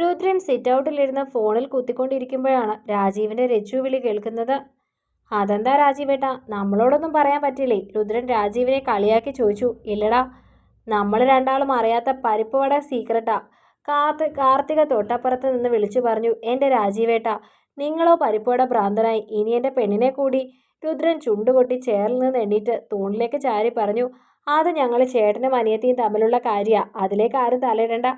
Rudran sit ഔട്ടിലിരുന്ന് ഫോണിൽ കുത്തിക്കൊണ്ടിരിക്കുമ്പോഴാണ് രാജീവിന്റെ രച്ചു വിളി കേൾക്കുന്നത്. അതെന്താ രാജീവേട്ടാ? നമ്മളോടൊന്നും പറയാൻ പറ്റില്ലേ? രുദ്രൻ രാജീവിനെ കളിയാക്കി ചോദിച്ചു. ഇല്ലടാ നമ്മൾ രണ്ടാളും അറിയാത്ത പരിപ്പ് വട സീക്രട്ടാ കാർത്തി കാർത്തിക തൊട്ടപ്പുറത്ത് നിന്ന് വിളിച്ചു പറഞ്ഞു എന്റെ രാജീവേട്ട നിങ്ങളോ പരിപ്പുവട ഭ്രാന്തനായി ഇനി എന്റെ പെണ്ണിനെ കൂടി. രുദ്രൻ ചുണ്ടുകൊട്ടി ചേറിൽ നിന്ന് എണ്ണീറ്റ് തൂണിലേക്ക് ചാരി പറഞ്ഞു അത് ഞങ്ങൾ ചേട്ടനും അനിയത്തിയും തമ്മിലുള്ള കാര്യമാണ് അതിലേക്ക് ആരും തലയിടണ്ട.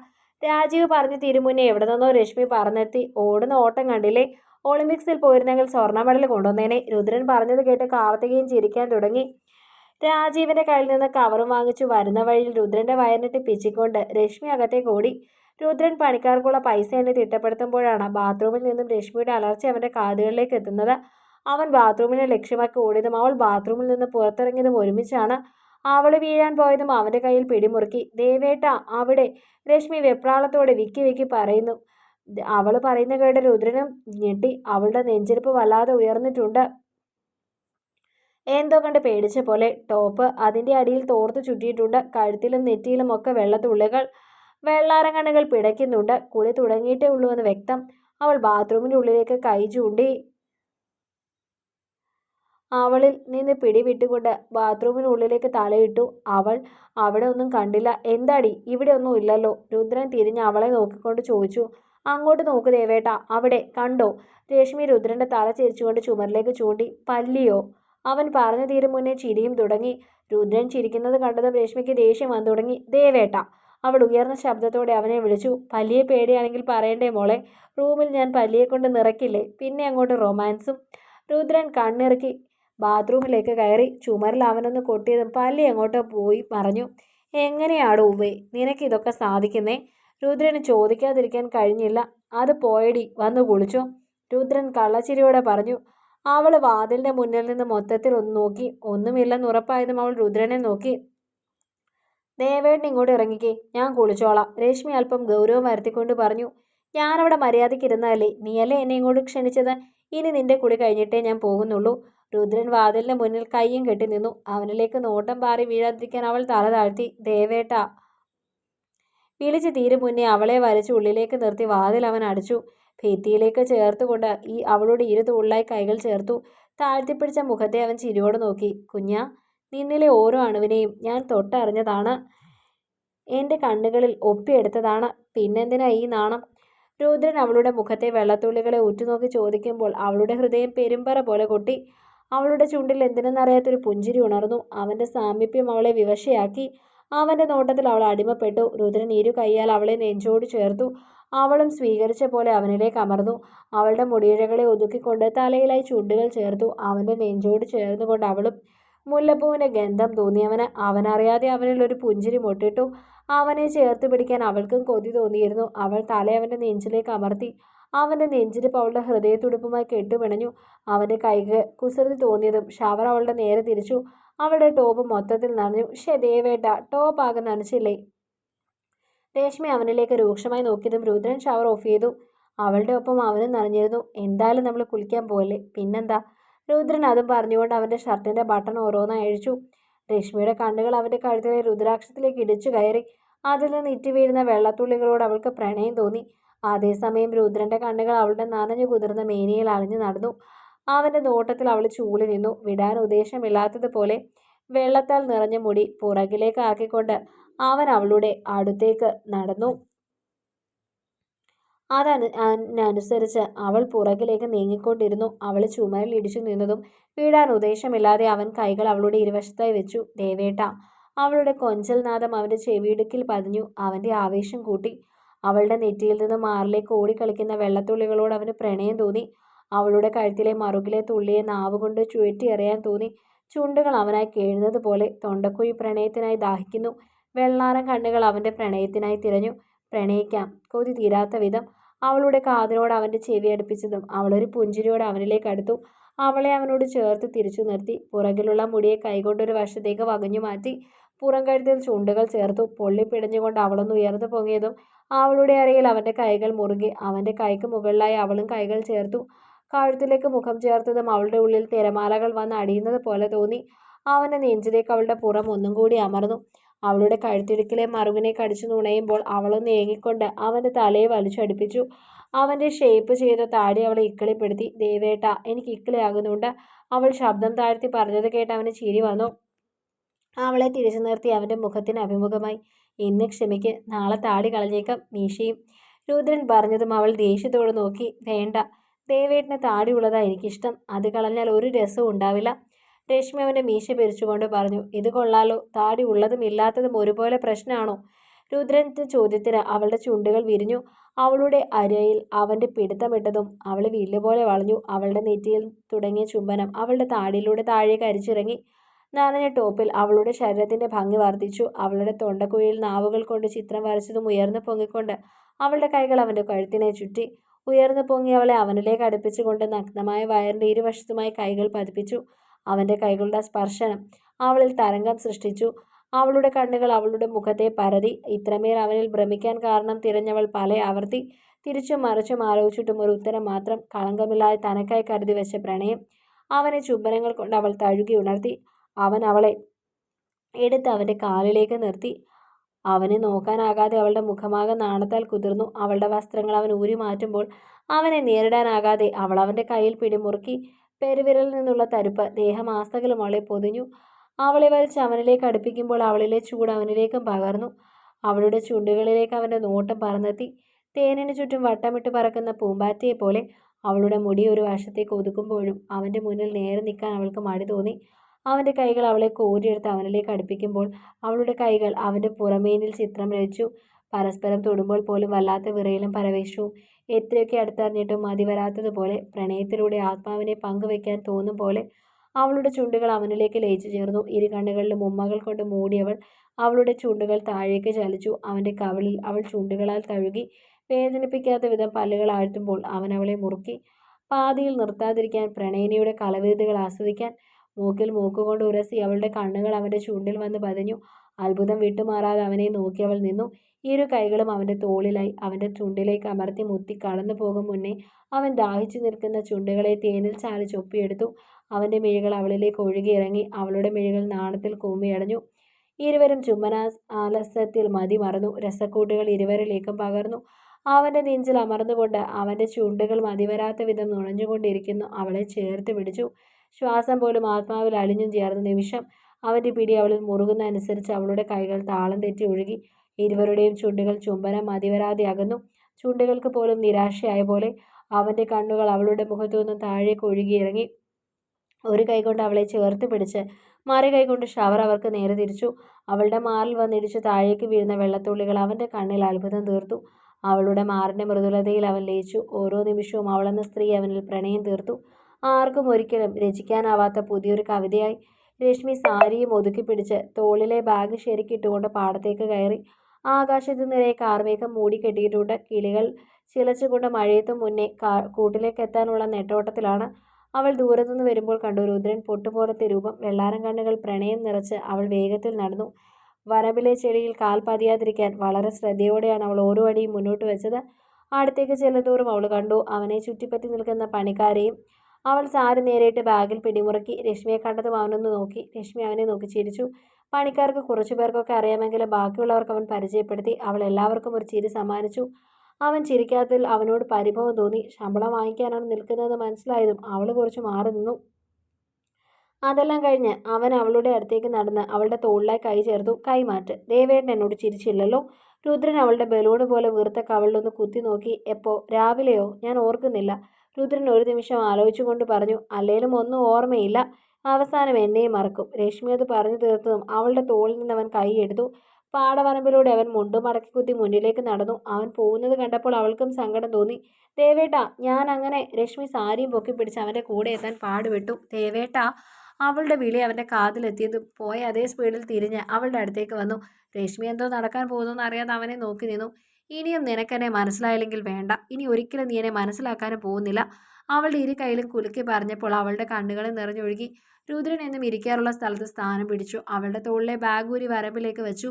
രാജീവ് പറഞ്ഞു തിരുമുന്നേ എവിടെ നിന്നോ രശ്മി പറഞ്ഞെത്തി. ഓടുന്ന ഓട്ടം കണ്ടില്ലേ? ഒളിമ്പിക്സിൽ പോയിരുന്നെങ്കിൽ സ്വർണ മെഡൽ കൊണ്ടുവന്നേനെ. രുദ്രൻ പറഞ്ഞത് കേട്ട് കാർത്തികയും ചിരിക്കാൻ തുടങ്ങി. രാജീവിന്റെ കയ്യിൽ നിന്ന് കവറും വാങ്ങിച്ചു വരുന്ന വഴിയിൽ രുദ്രന്റെ വയറിനിട്ട് പിച്ചിക്കൊണ്ട് രശ്മി അകത്തേക്ക് ഓടി. രുദ്രൻ പണിക്കാർക്കുള്ള പൈസ എന്നെ തിട്ടപ്പെടുത്തുമ്പോഴാണ് ബാത്റൂമിൽ നിന്നും രശ്മിയുടെ അലർച്ച അവന്റെ കാതുകളിലേക്ക് എത്തുന്നത്. അവൻ ബാത്റൂമിനെ ലക്ഷ്യമാക്കി ഓടിയതും അവൾ ബാത്റൂമിൽ നിന്ന് പുറത്തിറങ്ങിയതും ഒരുമിച്ചാണ്. അവൾ വീഴാൻ പോയതും അവന്റെ കയ്യിൽ പിടിമുറുക്കി. ദേവേട്ട അവിടെ. രശ്മി വെപ്രാളത്തോടെ വിക്കി വിക്കി പറയുന്നു. അവൾ പറയുന്ന കേട്ട രുദ്രനും ഞെട്ടി. അവളുടെ നെഞ്ചിരിപ്പ് വല്ലാതെ ഉയർന്നിട്ടുണ്ട്. എന്തോ കണ്ട് പേടിച്ച പോലെ ടോപ്പ് അതിന്റെ അടിയിൽ തോർത്ത് ചുറ്റിയിട്ടുണ്ട്. കഴുത്തിലും നെറ്റിയിലും ഒക്കെ വെള്ളത്തുള്ളികൾ വെള്ളാരങ്ങണകൾ പിടയ്ക്കുന്നുണ്ട്. കുളി തുടങ്ങിയിട്ടേ ഉള്ളൂ എന്ന് വ്യക്തം. അവൾ ബാത്റൂമിന്റെ ഉള്ളിലേക്ക് കൈ ചൂണ്ടി അവളിൽ നിന്ന് പിടിവിട്ടുകൊണ്ട് ബാത്റൂമിനുള്ളിലേക്ക് തലയിട്ടു അവൾ അവിടെ ഒന്നും കണ്ടില്ല. എന്താടി? ഇവിടെ ഒന്നും ഇല്ലല്ലോ. രുദ്രൻ തിരിഞ്ഞ് അവളെ നോക്കിക്കൊണ്ട് ചോദിച്ചു. അങ്ങോട്ട് നോക്ക് ദേവേട്ട. അവിടെ കണ്ടോ? രശ്മി രുദ്രന്റെ തല ചിരിച്ചുകൊണ്ട് ചുമരിലേക്ക് ചൂണ്ടി പല്ലിയോ? അവൻ പറഞ്ഞു തീരും മുന്നേ ചിരിയും തുടങ്ങി. രുദ്രൻ ചിരിക്കുന്നത് കണ്ടതും രശ്മിക്ക് ദേഷ്യം വന്നു തുടങ്ങി. ദേവേട്ട. അവൾ ഉയർന്ന ശബ്ദത്തോടെ അവനെ വിളിച്ചു. പല്ലിയെ പേടിയാണെങ്കിൽ പറയണ്ടേ മോളെ? റൂമിൽ ഞാൻ പല്ലിയെ കൊണ്ട് നിറയ്ക്കില്ലേ? പിന്നെ അങ്ങോട്ട് റൊമാൻസും. രുദ്രൻ കണ്ണിറുക്കി ബാത്റൂമിലേക്ക് കയറി ചുമരിൽ അവനൊന്ന് കൊട്ടിയതും പല്ലി അങ്ങോട്ട് പോയി പറഞ്ഞു എങ്ങനെയാടോ ഉവ്വേ നിനക്ക് ഇതൊക്കെ സാധിക്കുന്നേ? രുദ്രന് ചോദിക്കാതിരിക്കാൻ കഴിഞ്ഞില്ല. അത് പോയടി വന്നു കുളിച്ചു. രുദ്രൻ കള്ളച്ചിരിയോടെ പറഞ്ഞു. അവൾ വാതിലിന്റെ മുന്നിൽ നിന്ന് മൊത്തത്തിൽ ഒന്ന് നോക്കി. ഒന്നുമില്ലെന്ന് ഉറപ്പായതും അവൾ രുദ്രനെ നോക്കി. ദേവേട്ടൻ ഇങ്ങോട്ട് ഇറങ്ങിക്കേ. ഞാൻ കുളിച്ചോളാം. രശ്മി അല്പം ഗൗരവം വരുത്തിക്കൊണ്ട് പറഞ്ഞു. ഞാനവിടെ മര്യാദയ്ക്ക് ഇരുന്നതല്ലേ നീയല്ലേ എന്നെ ഇങ്ങോട്ട് ക്ഷണിച്ചത്? ഇനി നിന്റെ കുളി കഴിഞ്ഞിട്ടേ ഞാൻ പോകുന്നുള്ളൂ. രുദ്രൻ വാതിലിന് മുന്നിൽ കയ്യും കെട്ടി നിന്നു. അവനിലേക്ക് നോട്ടം പാറി വീഴാതിരിക്കാൻ അവൾ തല താഴ്ത്തി ദേവേട്ട. വിളിച്ച് തീരും മുന്നേ അവളെ വരച്ച് ഉള്ളിലേക്ക് നിർത്തി വാതിൽ അവൻ അടിച്ചു. ഭിത്തിയിലേക്ക് ചേർത്തുകൊണ്ട് ഈ അവളുടെ ഇരു തുള്ളായി കൈകൾ ചേർത്തു. താഴ്ത്തിപ്പിടിച്ച മുഖത്തെ അവൻ ചിരിയോടെ നോക്കി. കുഞ്ഞ നിന്നിലെ ഓരോ അണുവിനെയും ഞാൻ തൊട്ടറിഞ്ഞതാണ്. എന്റെ കണ്ണുകളിൽ ഒപ്പിയെടുത്തതാണ് പിന്നെന്തിനാ ഈ നാണം? രുദ്രൻ അവളുടെ മുഖത്തെ വെള്ളത്തുള്ളികളെ ഉറ്റുനോക്കി ചോദിക്കുമ്പോൾ അവളുടെ ഹൃദയം പെരുമ്പറ പോലെ കൊട്ടി. അവളുടെ ചുണ്ടിൽ എന്തിനെന്നറിയാത്തൊരു പുഞ്ചിരി ഉണർന്നു. അവന്റെ സാമീപ്യം അവളെ വിവശയാക്കി. അവന്റെ നോട്ടത്തിൽ അവൾ അടിമപ്പെട്ടു. രുദ്രൻ ഇരു കൈയാൽ അവളെ നെഞ്ചോട് ചേർത്തു. അവളും സ്വീകരിച്ച പോലെ അവനിലേക്ക് അമർന്നു. അവളുടെ മുടിയിഴകളെ ഒതുക്കിക്കൊണ്ട് തലയിലായി ചുണ്ടുകൾ ചേർത്തു. അവന്റെ നെഞ്ചോട് ചേർന്നുകൊണ്ട് അവളും മുല്ലപ്പൂവിന്റെ ഗന്ധം തോന്നിയവന് അവനറിയാതെ അവനിൽ ഒരു പുഞ്ചിരി മുട്ടിട്ടു. അവനെ ചേർത്ത് പിടിക്കാൻ അവൾക്കും കൊതി തോന്നിയിരുന്നു. അവൾ തല അവന്റെ നെഞ്ചിലേക്ക് അമർത്തി. അവന്റെ നെഞ്ചിരിപ്പ് അവളുടെ ഹൃദയത്തുടുപ്പുമായി കെട്ടുപിണഞ്ഞു അവന്റെ കൈകൾ കുസൃതി തോന്നിയതും ഷവർ അവളുടെ നേരെ തിരിച്ചു. അവളുടെ ടോപ്പ് മൊത്തത്തിൽ നനഞ്ഞു. ഷേ ദേവേട്ട ടോപ്പ് ആകെ നനച്ചില്ലേ? രേഷ്മി അവനിലേക്ക് രൂക്ഷമായി നോക്കിയതും രുദ്രൻ ഷവർ ഓഫ് ചെയ്തു. അവളുടെ ഒപ്പം അവനും നനഞ്ഞിരുന്നു. എന്തായാലും നമ്മൾ കുളിക്കാൻ പോകല്ലേ പിന്നെന്താ? രുദ്രൻ അതും പറഞ്ഞുകൊണ്ട് അവന്റെ ഷർട്ടിന്റെ ബട്ടൺ ഓരോന്നായി അഴിച്ചു. രശ്മിയുടെ കണ്ണുകൾ അവന്റെ കഴുത്തിലെ രുദ്രാക്ഷത്തിലേക്ക് ഇടിച്ചു കയറി. അതിൽ നിന്ന് ഇറ്റി വീഴുന്ന വെള്ളത്തുള്ളികളോട് അവൾക്ക് പ്രണയം തോന്നി. അതേസമയം രുദ്രന്റെ കണ്ണുകൾ അവളുടെ നനഞ്ഞു കുതിർന്ന മേനിയിൽ അളിഞ്ഞു നടന്നു. അവന്റെ നോട്ടത്തിൽ അവൾ ചൂളി നിന്നു. വിടാൻ ഉദ്ദേശമില്ലാത്തതുപോലെ വെള്ളത്താൽ നിറഞ്ഞ മുടി പുറകിലേക്ക് ആക്കിക്കൊണ്ട് അവൻ അവളുടെ അടുത്തേക്ക് നടന്നു. അതനുസരിച്ച് അവൾ പുറകിലേക്ക് നീങ്ങിക്കൊണ്ടിരുന്നു. അവൾ ചുമരിൽ ഇടിച്ചു നിന്നതും വീടാൻ ഉദ്ദേശമില്ലാതെ അവൻ കൈകൾ അവളുടെ ഇരുവശത്തായി വെച്ചു. ദേവേട്ട അവളുടെ കൊഞ്ചൽ നാദം അവന്റെ ചെവിയിടുക്കിൽ പതിഞ്ഞു. അവന്റെ ആവേശം കൂട്ടി. അവളുടെ നെറ്റിയിൽ നിന്ന് മാറിലേക്ക് ഓടിക്കളിക്കുന്ന വെള്ളത്തുള്ളികളോട് അവന് പ്രണയം തോന്നി. അവളുടെ കഴുത്തിലെ മറുകിലെ തുള്ളിയെ നാവുകൊണ്ട് ചുഴറ്റി എറിയാൻ തോന്നി. ചുണ്ടുകൾ അവനായി കേഴുന്നത് പോലെ തൊണ്ടക്കുഴി പ്രണയത്തിനായി ദാഹിക്കുന്നു. വെള്ളാരം കണ്ണുകൾ അവന്റെ പ്രണയത്തിനായി തിരഞ്ഞു. പ്രണയിക്കാം കൊതി തീരാത്ത വിധം. അവളുടെ കാതിനോട് അവന്റെ ചെവി അടുപ്പിച്ചതും അവളൊരു പുഞ്ചിരിയോട് അവനിലേക്ക് അടുത്തു. അവളെ അവനോട് ചേർത്ത് തിരിച്ചു നിർത്തി. പുറകിലുള്ള മുടിയെ കൈകൊണ്ടൊരു വശത്തേക്ക് വകഞ്ഞു മാറ്റി. പുറം കഴുത്തിൽ ചുണ്ടുകൾ ചേർത്തു പൊള്ളി പിടഞ്ഞുകൊണ്ട് അവളൊന്ന് ഉയർന്നു പൊങ്ങിയതും അവളുടെ അരയിൽ അവന്റെ കൈകൾ മുറുകി അവന്റെ കൈക്ക് മുകളിലായി അവളും കൈകൾ ചേർത്തു. കഴുത്തിലേക്ക് മുഖം ചേർത്തതും അവളുടെ ഉള്ളിൽ തിരമാലകൾ വന്ന് അടിയുന്നത് പോലെ തോന്നി. അവന്റെ നെഞ്ചിലേക്ക് അവളുടെ പുറം ഒന്നും കൂടി അമർന്നു. അവളുടെ കഴുത്തിടുക്കിലെ മറുകിനെ കടിച്ചു നുണയുമ്പോൾ അവളൊന്ന് ഏങ്ങിക്കൊണ്ട് അവന്റെ തലയെ വലിച്ചടിപ്പിച്ചു. അവന്റെ ഷേപ്പ് ചെയ്ത താടി അവളെ ഇക്കിളിപ്പെടുത്തി. ദേവേട്ട എനിക്ക് ഇക്കിളിയാകുന്നുണ്ട് അവൾ ശബ്ദം താഴ്ത്തി പറഞ്ഞത് കേട്ട് അവന് ചിരി വന്നു. അവളെ തിരിച്ചു നിർത്തി അവന്റെ മുഖത്തിന് അഭിമുഖമായി. ഇന്ന് ക്ഷമിക്ക്. നാളെ താടി കളഞ്ഞേക്കാം മീശയും. രുദ്രൻ പറഞ്ഞതും അവൾ ദേഷ്യത്തോട് നോക്കി. വേണ്ട. ദേവേട്ടന് താടിയുള്ളതാ എനിക്കിഷ്ടം. അത് കളഞ്ഞാൽ ഒരു രസവും ഉണ്ടാവില്ല. രശ്മി അവന്റെ മീശ പിരിച്ചുകൊണ്ട് പറഞ്ഞു. ഇത് കൊള്ളാലോ. താടി ഉള്ളതും ഇല്ലാത്തതും ഒരുപോലെ പ്രശ്നമാണോ രുദ്രന്റെ ചോദ്യത്തിന് അവളുടെ ചുണ്ടുകൾ വിരിഞ്ഞു. അവളുടെ അരയിൽ അവന്റെ പിടുത്തമിട്ടതും അവൾ വില്ലുപോലെ വളഞ്ഞു. അവളുടെ നെറ്റിയിൽ തുടങ്ങിയ ചുംബനം അവളുടെ താടിയിലൂടെ താഴേക്ക് അരിച്ചിറങ്ങി. നനഞ്ഞ ടോപ്പിൽ അവളുടെ ശരീരത്തിന്റെ ഭംഗി വർദ്ധിച്ചു. അവളുടെ തൊണ്ടക്കുഴിയിൽ നാവുകൾ കൊണ്ട് ചിത്രം വരച്ചതും ഉയർന്നു പൊങ്ങിക്കൊണ്ട് അവളുടെ കൈകൾ അവന്റെ കഴുത്തിനെ ചുറ്റി. ഉയർന്നു പൊങ്ങി അവളെ അവനിലേക്ക് അടുപ്പിച്ചുകൊണ്ട് നഗ്നമായ വയറിന്റെ ഇരുവശത്തുമായി കൈകൾ പതിപ്പിച്ചു. അവന്റെ കൈകളുടെ സ്പർശനം അവളിൽ തരംഗം സൃഷ്ടിച്ചു. അവളുടെ കണ്ണുകൾ അവളുടെ മുഖത്തെ പരതി. ഇത്രമേൽ അവനിൽ ഭ്രമിക്കാൻ കാരണം തിരഞ്ഞവൾ പല ആവർത്തി. തിരിച്ചും മറിച്ചും ആലോചിച്ചിട്ടും ഒരു ഉത്തരം മാത്രം കളങ്കമില്ലാതെ തനക്കായി കരുതി വെച്ച പ്രണയം അവനെ ചുംബനങ്ങൾ കൊണ്ട് അവൾ തഴുകി ഉണർത്തി. അവൻ അവളെ എടുത്ത് അവന്റെ കാലിലേക്ക് നിർത്തി. അവനെ നോക്കാനാകാതെ അവളുടെ മുഖമാകെ നാണത്താൽ കുതിർന്നു. അവളുടെ വസ്ത്രങ്ങൾ അവൻ ഊരി മാറ്റുമ്പോൾ അവനെ നേരിടാനാകാതെ അവൾ അവന്റെ കയ്യിൽ പിടിമുറുക്കി പെരുവിരലിൽ നിന്നുള്ള തരുപ്പ് ദേഹമാസകലം അവളെ പൊതിഞ്ഞു. അവളെ വലിച്ച് അവനിലേക്ക് അടുപ്പിക്കുമ്പോൾ അവളിലെ ചൂട് അവനിലേക്കും പകർന്നു. അവളുടെ ചുണ്ടുകളിലേക്ക് അവന്റെ നോട്ടം പറന്നെത്തി. തേനിന് ചുറ്റും വട്ടമിട്ട് പറക്കുന്ന പൂമ്പാറ്റയെ പോലെ അവളുടെ മുടി ഒരു വശത്തേക്ക് ഒതുക്കുമ്പോഴും അവന്റെ മുന്നിൽ നേരെ നിൽക്കാൻ അവൾക്ക് മടി തോന്നി. അവന്റെ കൈകൾ അവളെ കോരിയെടുത്ത് അവനിലേക്ക് അടുപ്പിക്കുമ്പോൾ അവളുടെ കൈകൾ അവന്റെ പുറമേനിൽ ചിത്രം രചിച്ചു. പരസ്പരം തൊടുമ്പോൾ പോലും വല്ലാത്ത വിറയിലും പരവേശവും. എത്രയൊക്കെ അടുത്തറിഞ്ഞിട്ടും മതി വരാത്തതുപോലെ പ്രണയത്തിലൂടെ ആത്മാവിനെ പങ്കുവെക്കാൻ തോന്നും പോലെ അവളുടെ ചുണ്ടുകൾ അവനിലേക്ക് ലയിച്ചു ചേർന്നു. ഇരു കണ്ണുകളിലും ഉമ്മകൾ കൊണ്ട് മൂടിയവൾ അവളുടെ ചുണ്ടുകൾ താഴേക്ക് ചലിച്ചു. അവന്റെ കവളിൽ അവൾ ചുണ്ടുകളാൽ തഴുകി വേദനിപ്പിക്കാത്ത വിധം പല്ലുകൾ ആഴ്ത്തുമ്പോൾ അവൻ അവളെ മുറുക്കി പാതിയിൽ നിർത്താതിരിക്കാൻ പ്രണയിനിയുടെ കലവിരുതുകൾ ആസ്വദിക്കാൻ മൂക്കിൽ മൂക്കുകൊണ്ട് ഉരസി അവളുടെ കണ്ണുകൾ അവന്റെ ചുണ്ടിൽ വന്ന് പതിഞ്ഞു. അത്ഭുതം വിട്ടുമാറാതെ അവനെ നോക്കി അവൾ നിന്നു. ഇരു കൈകളും അവന്റെ തോളിലായി അവന്റെ ചുണ്ടിലേക്ക് അമർത്തി മുത്തി കടന്നു പോകും മുന്നേ അവൻ ദാഹിച്ചു നിൽക്കുന്ന ചുണ്ടുകളെ തേനിൽ ചാലി ചൊപ്പിയെടുത്തു. അവന്റെ മിഴികൾ അവളിലേക്ക് ഒഴുകിയിറങ്ങി അവളുടെ മിഴികൾ നാണത്തിൽ കൂമ്മിയടഞ്ഞു ഇരുവരും ചുമ്മനാ ആലസ്യത്തിൽ മതി മറന്നു. രസക്കൂട്ടുകൾ ഇരുവരിലേക്കും പകർന്നു. അവന്റെ നെഞ്ചിൽ അമർന്നുകൊണ്ട് അവന്റെ ചുണ്ടുകൾ മതിവരാത്ത വിധം നുണഞ്ഞുകൊണ്ടിരിക്കുന്നു. അവളെ ചേർത്ത് പിടിച്ചു. ശ്വാസം പോലും ആത്മാവിൽ അലിഞ്ഞും ചേർന്ന നിമിഷം അവന്റെ പിടി അവളിൽ മുറുകുന്ന അനുസരിച്ച് അവളുടെ കൈകൾ താളം തെറ്റി ഒഴുകി ഇരുവരുടെയും ചുണ്ടുകൾ ചുംബനം മതിവരാതെ അകന്നു. ചുണ്ടുകൾക്ക് പോലും നിരാശയായ പോലെ അവന്റെ കണ്ണുകൾ അവളുടെ മുഖത്തു നിന്നും താഴേക്ക് ഒഴുകിയിറങ്ങി ഒരു കൈകൊണ്ട് അവളെ ചേർത്ത് പിടിച്ച് മറു കൈകൊണ്ട് ഷവർ അവർക്ക് നേരെ തിരിച്ചു. അവളുടെ മാറിൽ വന്നിടിച്ച് താഴേക്ക് വീഴുന്ന വെള്ളത്തുള്ളികൾ അവന്റെ കണ്ണിൽ അത്ഭുതം തീർത്തു. അവളുടെ മാറിന്റെ മൃദുലതയിൽ അവൻ ലയിച്ചു. ഓരോ നിമിഷവും അവളെന്ന സ്ത്രീ അവനിൽ പ്രണയം തീർത്തു. ആർക്കും ഒരിക്കലും രചിക്കാനാവാത്ത പുതിയൊരു കവിതയായി രശ്മി സാരിയും ഒതുക്കി പിടിച്ച് തോളിലെ ബാഗ് ശരിക്കിട്ടുകൊണ്ട് പാടത്തേക്ക് കയറി. ആകാശത്ത് നിറയെ കാർമേഘം മൂടിക്കെട്ടിയിട്ടുണ്ട് കിളികൾ ചിലച്ചുകൊണ്ട് മഴയത്ത് മുന്നേ കാ കൂട്ടിലേക്ക് എത്താനുള്ള നെട്ടോട്ടത്തിലാണ്. അവൾ ദൂരത്തുനിന്ന് വരുമ്പോൾ കണ്ടു രുദ്രൻ പൊട്ടുപോലത്തെ രൂപം. വെള്ളാരം കണ്ണുകൾ പ്രണയം നിറച്ച് അവൾ വേഗത്തിൽ നടന്നു. വരവിലെ ചെടിയിൽ കാൽ പതിയാതിരിക്കാൻ വളരെ ശ്രദ്ധയോടെയാണ് അവൾ ഓരോ അടിയും മുന്നോട്ട് വെച്ചത്. അടുത്തേക്ക് ചെല്ലുന്തോറും അവൾ കണ്ടു അവനെ ചുറ്റിപ്പറ്റി നിൽക്കുന്ന പണിക്കാരെയും അവൾ സാരി നേരിട്ട് ബാഗിൽ പിടിമുറുക്കി രശ്മിയെ കണ്ടതും അവനൊന്ന് നോക്കി. രശ്മി അവനെ നോക്കി ചിരിച്ചു. പണിക്കാർക്ക് കുറച്ചു പേർക്കൊക്കെ അറിയാമെങ്കിലും ബാക്കിയുള്ളവർക്ക് അവൻ പരിചയപ്പെടുത്തി. അവൾ എല്ലാവർക്കും ഒരു ചിരി സമ്മാനിച്ചു. അവൻ ചിരിക്കാത്തതിൽ അവനോട് പരിഭവം തോന്നി. ശമ്പളം വാങ്ങിക്കാനാണ് നിൽക്കുന്നത് മനസ്സിലായതും അവൾ കുറച്ച് മാറി നിന്നു. അതെല്ലാം കഴിഞ്ഞ് അവൻ അവളുടെ അടുത്തേക്ക് നടന്ന് അവളുടെ തോളിലായി കൈ ചേർത്തു. കൈമാറ്റ് ദേവേട്ടൻ എന്നോട് ചിരിച്ചില്ലല്ലോ. രുദ്രൻ അവളുടെ ബലൂണ് പോലെ വീർത്ത കവളിലൊന്ന് കുത്തി നോക്കി. എപ്പോ? രാവിലെയോ? ഞാൻ ഓർക്കുന്നില്ല. രുദ്രൻ ഒരു നിമിഷം ആലോചിച്ചുകൊണ്ട് പറഞ്ഞു അല്ലേലും ഒന്നും ഓർമ്മയില്ല. അവസാനം എന്നെയും മറക്കും. രശ്മി അത് പറഞ്ഞു തീർത്തതും അവളുടെ തോളിൽ നിന്ന് അവൻ കൈയെടുത്തു പാടവരമ്പിലൂടെ അവൻ മുണ്ടും മടക്കി കുത്തി മുന്നിലേക്ക് നടന്നു. അവൻ പോകുന്നത് കണ്ടപ്പോൾ അവൾക്കും സങ്കടം തോന്നി. ദേവേട്ട ഞാൻ അങ്ങനെ രശ്മി സാരിയും പൊക്കി പിടിച്ച് അവന്റെ കൂടെ എത്താൻ പാടുപെട്ടു. ദേവേട്ട അവളുടെ വിളി അവന്റെ കാതിലെത്തിയത് പോയ അതേ സ്പീഡിൽ തിരിഞ്ഞ് അവളുടെ അടുത്തേക്ക് വന്നു. രശ്മി എന്തോ നടക്കാൻ പോകുന്നു അറിയാതെ അവനെ നോക്കി നിന്നു. ഇനിയും നിനക്കെന്നെ മനസ്സിലായില്ലെങ്കിൽ വേണ്ട. ഇനി ഒരിക്കലും നീ എന്നെ മനസ്സിലാക്കാനും പോകുന്നില്ല. അവളുടെ ഇരു കയ്യിലും കുലുക്കി പറഞ്ഞപ്പോൾ അവളുടെ കണ്ണുകളിൽ നിറഞ്ഞൊഴുകി രുദ്രൻ എന്നും ഇരിക്കാറുള്ള സ്ഥലത്ത് സ്ഥാനം പിടിച്ചു. അവളുടെ തോളിലെ ബാഗ് ഊരി വരമ്പിലേക്ക് വെച്ചു.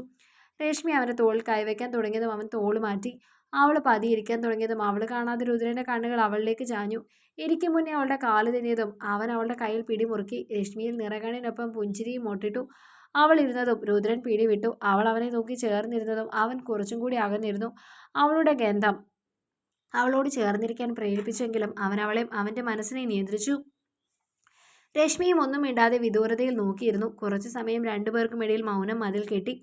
രേഷ്മി അവന്റെ തോളിൽ കൈവയ്ക്കാൻ തുടങ്ങിയതും അവൻ തോൾ മാറ്റി. അവൾ പതിയിരിക്കാൻ തുടങ്ങിയതും അവൾ കാണാതെ രുദ്രന്റെ കണ്ണുകൾ അവളിലേക്ക് ചാഞ്ഞു. എനിക്ക് മുന്നേ അവളുടെ കാൽ തിന്നിയതും അവൻ അവളുടെ കയ്യിൽ പിടിമുറുക്കി രശ്മിയിൽ നിറകണിനൊപ്പം പുഞ്ചിരിയും മൊട്ടിട്ടു അവൾ ഇരുന്നതും രുദ്രൻ പിടിവിട്ടു. അവൾ അവനെ നോക്കി ചേർന്നിരുന്നതും അവൻ കുറച്ചും കൂടി അകന്നിരുന്നു. അവളുടെ ഗന്ധം അവളോട് ചേർന്നിരിക്കാൻ പ്രേരിപ്പിച്ചെങ്കിലും അവൻ അവളെ അവന്റെ മനസ്സിനെ നിയന്ത്രിച്ചു. രശ്മിയും ഒന്നും മിണ്ടാതെ വിദൂരതയിൽ നോക്കിയിരുന്നു. കുറച്ചു സമയം രണ്ടുപേർക്കും ഇടയിൽ മൗനം മതിൽ കെട്ടി.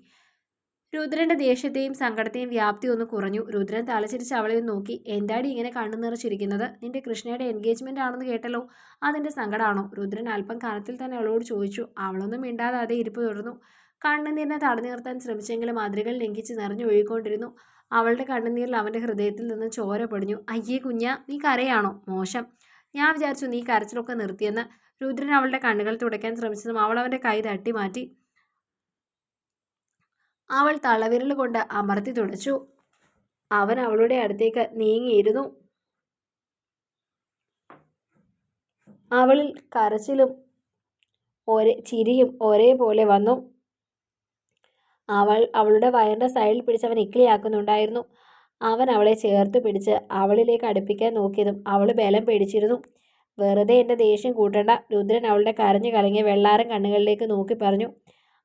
രുദ്രന്റെ ദേഷ്യത്തെയും സങ്കടത്തെയും വ്യാപ്തി ഒന്ന് കുറഞ്ഞു. രുദ്രൻ തലച്ചിരിച്ച് അവളെ നോക്കി. എന്താടി ഇങ്ങനെ കണ്ണു നിറച്ചിരിക്കുന്നത്? നിന്റെ കൃഷ്ണയുടെ എൻഗേജ്മെന്റ് ആണെന്ന് കേട്ടല്ലോ. അതിന്റെ സങ്കടമാണോ രുദ്രൻ അല്പം കനത്തിൽ തന്നെ അവളോട് ചോദിച്ചു. അവളൊന്നും മിണ്ടാതെ അതേ ഇരിപ്പ് തുടർന്നു. കണ്ണുനീരിനെ തടഞ്ഞു നിർത്താൻ ശ്രമിച്ചെങ്കിലും അതിരുകൾ ലംഘിച്ച് നിറഞ്ഞൊഴുകിക്കൊണ്ടിരുന്നു അവളുടെ കണ്ണുനീരിൽ അവന്റെ ഹൃദയത്തിൽ നിന്ന് ചോര പൊടിഞ്ഞു. അയ്യേ കുഞ്ഞ നീ കരയാണോ? മോശം. ഞാൻ വിചാരിച്ചു നീ കരച്ചിലൊക്കെ നിർത്തിയെന്ന്. രുദ്രൻ അവളുടെ കണ്ണുകൾ തുടയ്ക്കാൻ ശ്രമിച്ചതും അവൾ അവന്റെ കൈ തട്ടി മാറ്റി അവൾ തളവിരൽ കൊണ്ട് അമർത്തി തുടച്ചു. അവൻ അവളുടെ അടുത്തേക്ക് നീങ്ങിയിരുന്നു. അവളിൽ കരച്ചിലും ഒരേ ചിരിയും ഒരേപോലെ വന്നു. അവൾ അവളുടെ വയറിന്റെ സൈഡിൽ പിടിച്ച് അവൻ ഇക്കിളിയാക്കുന്നുണ്ടായിരുന്നു. അവൻ അവളെ ചേർത്ത് പിടിച്ച് അവളിലേക്ക് അടുപ്പിക്കാൻ നോക്കിയതും അവൾ ബലം പേടിച്ചിരുന്നു. വെറുതെ എന്റെ ദേഷ്യം കൂട്ടണ്ട. രുദ്രൻ അവളുടെ കരഞ്ഞു കലങ്ങിയ വെള്ളാരം കണ്ണുകളിലേക്ക് നോക്കി പറഞ്ഞു.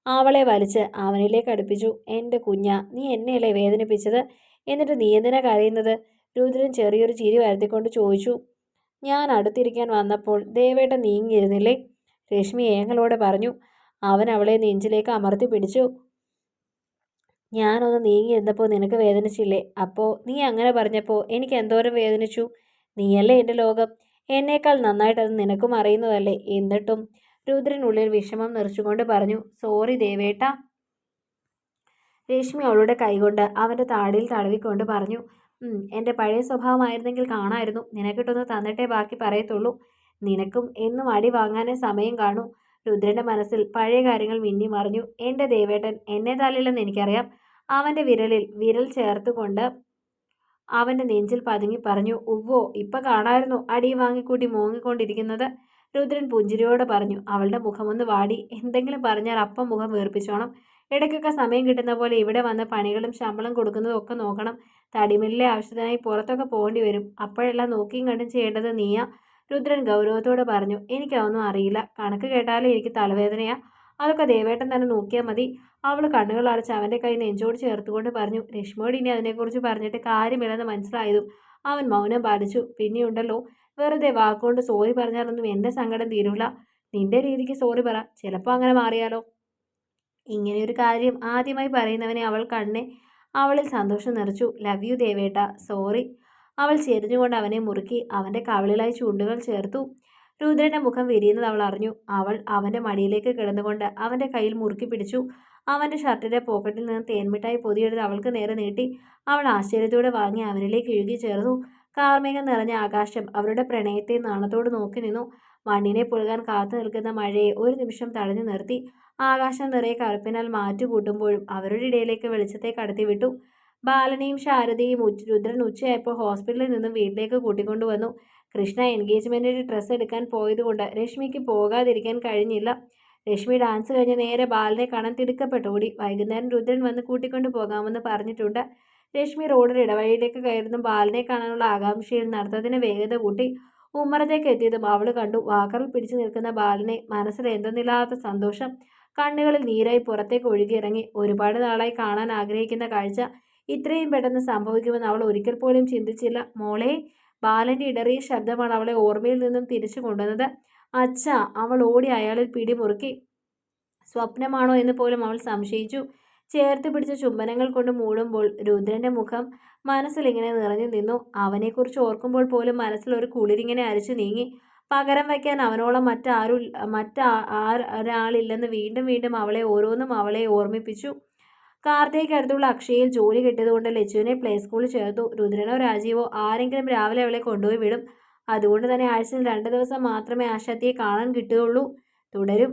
അവളെ വലിച്ച് അവനിലേക്ക് അടുപ്പിച്ചു. എന്റെ കുഞ്ഞ നീ എന്നെയല്ലേ വേദനിപ്പിച്ചത്? എന്നിട്ട് നീ എന്തിനാ കരയുന്നത്? രുദ്രൻ ചെറിയൊരു ചിരി വരുത്തിക്കൊണ്ട് ചോദിച്ചു. ഞാൻ അടുത്തിരിക്കാൻ വന്നപ്പോൾ ദേവേട്ട നീങ്ങിയിരുന്നില്ലേ? രശ്മി ഏങ്ങളോടെ പറഞ്ഞു. അവൻ അവളെ നെഞ്ചിലേക്ക് അമർത്തി പിടിച്ചു. ഞാനൊന്ന് നീങ്ങിയിരുന്നപ്പോൾ നിനക്ക് വേദനിച്ചില്ലേ? അപ്പോൾ നീ അങ്ങനെ പറഞ്ഞപ്പോൾ എനിക്ക് എന്തോരം വേദനിച്ചു? നീയല്ലേ എന്റെ ലോകം? എന്നേക്കാൾ നന്നായിട്ട് അത് നിനക്കും അറിയുന്നതല്ലേ? എന്നിട്ടും രുദ്രനുള്ളിൽ വിഷമം നിറച്ചുകൊണ്ട് പറഞ്ഞു സോറി ദേവേട്ട. രേഷ്മി അവളുടെ കൈകൊണ്ട് അവന്റെ താടിയിൽ തടവിക്കൊണ്ട് പറഞ്ഞു എന്റെ പഴയ സ്വഭാവമായിരുന്നെങ്കിൽ കാണായിരുന്നു. നിനക്കിട്ടൊന്ന് തന്നിട്ടേ ബാക്കി പറയത്തുള്ളൂ. നിനക്കും എന്നും അടി വാങ്ങാനേ സമയം കാണൂ. രുദ്രന്റെ മനസ്സിൽ പഴയ കാര്യങ്ങൾ മിന്നി മറിഞ്ഞു. എന്റെ ദേവേട്ടൻ എന്നെ തല്ലില്ലെന്ന് എനിക്കറിയാം. അവന്റെ വിരലിൽ വിരൽ ചേർത്തുകൊണ്ട് അവന്റെ നെഞ്ചിൽ പതുങ്ങി പറഞ്ഞു ഉവ്വോ ഇപ്പം കാണായിരുന്നു. അടി വാങ്ങിക്കൂട്ടി മോങ്ങിക്കൊണ്ടിരിക്കുന്നത്. രുദ്രൻ പുഞ്ചിരിയോട് പറഞ്ഞു അവളുടെ മുഖമൊന്ന് വാടി എന്തെങ്കിലും പറഞ്ഞാൽ അപ്പം മുഖം വീർപ്പിച്ചോണം. ഇടയ്ക്കൊക്കെ സമയം കിട്ടുന്ന പോലെ ഇവിടെ വന്ന് പണികളും ശമ്പളം കൊടുക്കുന്നതും ഒക്കെ നോക്കണം. തടിമില്ലിലെ ആവശ്യത്തിനായി പുറത്തൊക്കെ പോകേണ്ടി വരും. അപ്പോഴെല്ലാം നോക്കിയും കണ്ടും ചെയ്യേണ്ടത് നീയാ. രുദ്രൻ ഗൗരവത്തോട് പറഞ്ഞു എനിക്കതൊന്നും അറിയില്ല. കണക്ക് കേട്ടാലും എനിക്ക് തലവേദനയാ. അതൊക്കെ ദേവേട്ടൻ തന്നെ നോക്കിയാൽ മതി. അവൾ കണ്ണുകൾ അടച്ച് അവന്റെ കൈ നെഞ്ചോട് ചേർത്തുകൊണ്ട് പറഞ്ഞു രശ്മിയോട് ഇനി അതിനെക്കുറിച്ച് പറഞ്ഞിട്ട് കാര്യമില്ലെന്ന് മനസ്സിലായതും അവൻ മൗനം പാലിച്ചു. പിന്നെയുണ്ടല്ലോ വെറുതെ വാക്കുകൊണ്ട് സോറി പറഞ്ഞാലൊന്നും എന്റെ സങ്കടം തീരൂല. നിന്റെ രീതിക്ക് സോറി പറ. ചിലപ്പോൾ അങ്ങനെ മാറിയാലോ. ഇങ്ങനെയൊരു കാര്യം ആദ്യമായി പറയുന്നവനെ അവൾ കണ്ണെ അവളിൽ സന്തോഷം നിറച്ചു. Love you ദേവേട്ട. സോറി അവൾ ചെരിഞ്ഞുകൊണ്ട് അവനെ മുറുക്കി അവന്റെ കവളിലായി ചൂണ്ടുകൾ ചേർത്തു. രുദ്രന്റെ മുഖം വിരിയുന്നത് അവൾ അറിഞ്ഞു. അവൾ അവന്റെ മടിയിലേക്ക് കിടന്നുകൊണ്ട് അവന്റെ കയ്യിൽ മുറുക്കി പിടിച്ചു. അവന്റെ ഷർട്ടിന്റെ പോക്കറ്റിൽ നിന്ന് തേൻമിഠായി പൊതിയെടുത്ത് അവൾക്ക് നേരെ നീട്ടി. അവൾ ആശ്ചര്യത്തോടെ വാങ്ങി അവനിലേക്ക് ഇഴുകി ചേർന്നു. കാർമേഘം നിറഞ്ഞ ആകാശം അവരുടെ പ്രണയത്തെ നാണത്തോട് നോക്കി നിന്നു. മണ്ണിനെ പുഴകാൻ കാത്തു നിൽക്കുന്ന മഴയെ ഒരു നിമിഷം തടഞ്ഞു നിർത്തി. ആകാശം നിറയെ കറുപ്പിനാൽ മാറ്റുകൂട്ടുമ്പോഴും അവരുടെ ഇടയിലേക്ക് വെളിച്ചത്തെ കടത്തിവിട്ടു ബാലനെയും ശാരദയും ഉച്ച രുദ്രൻ ഉച്ചയായപ്പോൾ ഹോസ്പിറ്റലിൽ നിന്നും വീട്ടിലേക്ക് കൂട്ടിക്കൊണ്ടുവന്നു കൃഷ്ണ എൻഗേജ്മെന്റിന്റെ ഡ്രസ്സ് എടുക്കാൻ പോയതുകൊണ്ട് രശ്മിക്ക് പോകാതിരിക്കാൻ കഴിഞ്ഞില്ല. രശ്മി ഡാൻസ് കഴിഞ്ഞ് നേരെ ബാലനെ കാണാൻ തിടുക്കപ്പെട്ടോടി വൈകുന്നേരം രുദ്രൻ വന്ന് കൂട്ടിക്കൊണ്ടു പോകാമെന്ന് പറഞ്ഞിട്ടുണ്ട്. രശ്മി റോഡിൽ ഇടവഴിയിലേക്ക് കയറുന്നു. ബാലനെ കാണാനുള്ള ആകാംക്ഷയിൽ നടത്തതിന് വേഗത കൂട്ടി ഉമ്മറത്തേക്ക് എത്തിയതും അവൾ കണ്ടു. വാക്കറിൽ പിടിച്ചു നിൽക്കുന്ന ബാലനെ മനസ്സിൽ എന്തെന്നില്ലാത്ത സന്തോഷം കണ്ണുകളിൽ നീരായി പുറത്തേക്ക് ഒഴുകിയിറങ്ങി. ഒരുപാട് നാളായി കാണാൻ ആഗ്രഹിക്കുന്ന കാഴ്ച ഇത്രയും പെട്ടെന്ന് സംഭവിക്കുമെന്ന് അവൾ ഒരിക്കൽ പോലും ചിന്തിച്ചില്ല. മോളെ ബാലന്റെ ഇടറിയ ശബ്ദമാണ് അവളെ ഓർമ്മയിൽ നിന്നും തിരിച്ചു കൊണ്ടുവന്നത്. അച്ഛ അവൾ ഓടി അയാളിൽ പിടിമുറുക്കി. സ്വപ്നമാണോ എന്ന് പോലും അവൾ സംശയിച്ചു. ചേർത്ത് പിടിച്ച ചുംബനങ്ങൾ കൊണ്ട് മൂടുമ്പോൾ രുദ്രന്റെ മുഖം മനസ്സിലിങ്ങനെ നിറഞ്ഞു നിന്നു. അവനെക്കുറിച്ച് ഓർക്കുമ്പോൾ പോലും മനസ്സിൽ ഒരു കുളിരിങ്ങനെ അരിച്ചു നീങ്ങി. പകരം വയ്ക്കാൻ അവനോളം മറ്റാരും ഒരാളില്ലെന്ന് വീണ്ടും വീണ്ടും അവളെ ഓരോന്നും അവളെ ഓർമ്മിപ്പിച്ചു. കാർത്തേക്ക് അടുത്തുള്ള അക്ഷയയിൽ ജോലി കിട്ടിയതുകൊണ്ട് ലച്ചുവിനെ പ്ലേ സ്കൂളിൽ ചേർത്തു. രുദ്രനോ രാജീവോ ആരെങ്കിലും രാവിലെ അവളെ കൊണ്ടുപോയി വിടും. അതുകൊണ്ട് തന്നെ ആഴ്ചയിൽ രണ്ട് ദിവസം മാത്രമേ ആശാത്തിയെ കാണാൻ കിട്ടുകയുള്ളൂ. തുടരും.